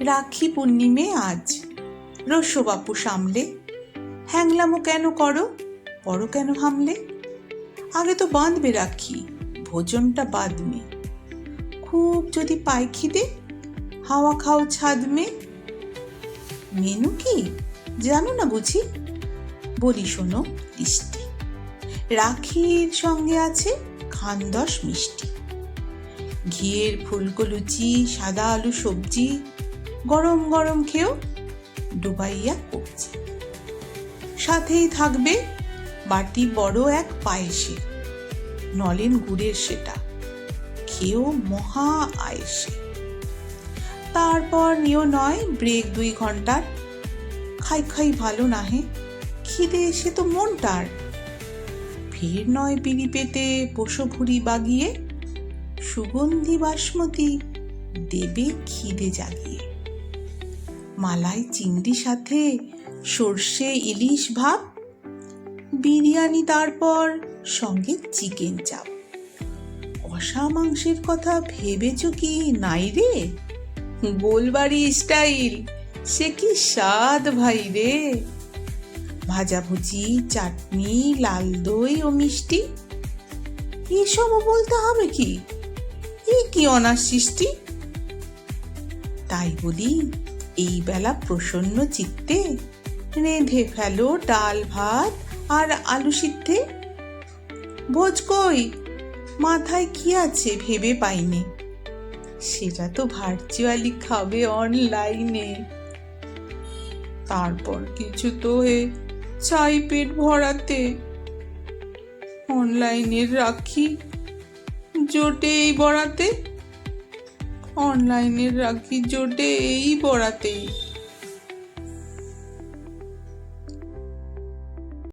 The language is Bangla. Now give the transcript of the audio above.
রাখি পূর্ণিমে আজ। রস্যবাপু সামলে, হ্যাংলামো কেন করো? পড়ো কেন হামলে? আগে তো বাঁধবে রাখি, ভোজনটা বাঁধবে। খুব যদি পায় খিদে, হাওয়া খাও ছাদ মে মেনু কি? জানো না বুঝি? বলি শোনো লিস্টে রাখির সঙ্গে আছে খানদশ মিষ্টি। ঘিয়ের ফুলকো লুচি, সাদা আলু সবজি গরম গরম খেয়েও ডুবাইয়া কবজি সাথেই থাকবে বাটি বড় এক পায়েসে, নলেন গুড়ের সেটা, খেয়েও মহা আয়েসে। তারপর নিও নয়, ব্রেক দুই ঘণ্টার। খাই খাই ভালো নাহে, খিদে এসে তো মনটার। ফের নয় পিড়ি পেতে পশু ভুড়ি বাগিয়ে, সুগন্ধি বাসমতি দেবে খিদে জাগিয়ে। মালাই চিংড়ি সাথে সর্ষে ইলিশ ভাত, বিরিয়ানি তারপর সঙ্গে চিকেন চাপ। কষা মাংসের কথা ভেবেছ কি নাই রে? গোলবাড়ি স্টাইল, সে কি স্বাদ ভাই রে? ভাজাভুজি চাটনি, লাল দই ও মিষ্টি, এসবও বলতে হবে কি? কি অনার সৃষ্টি? তাই বলি এই বেলা প্রসন্ন চিত্তে রেঁধে ফেলো ডাল, ভাত আর আলু সিদ্ধে। ভোজ কই, মাথায় কি আছে ভেবে পাইনি। সেটা তো ভার্চুয়ালি খাবে অনলাইনে। তারপর কিছু তো হে চাই পেট ভরাতে। অনলাইনের রাখি জোটে এই বরাতে। অনলাইনের রাখি জোটে এই বরাতেই।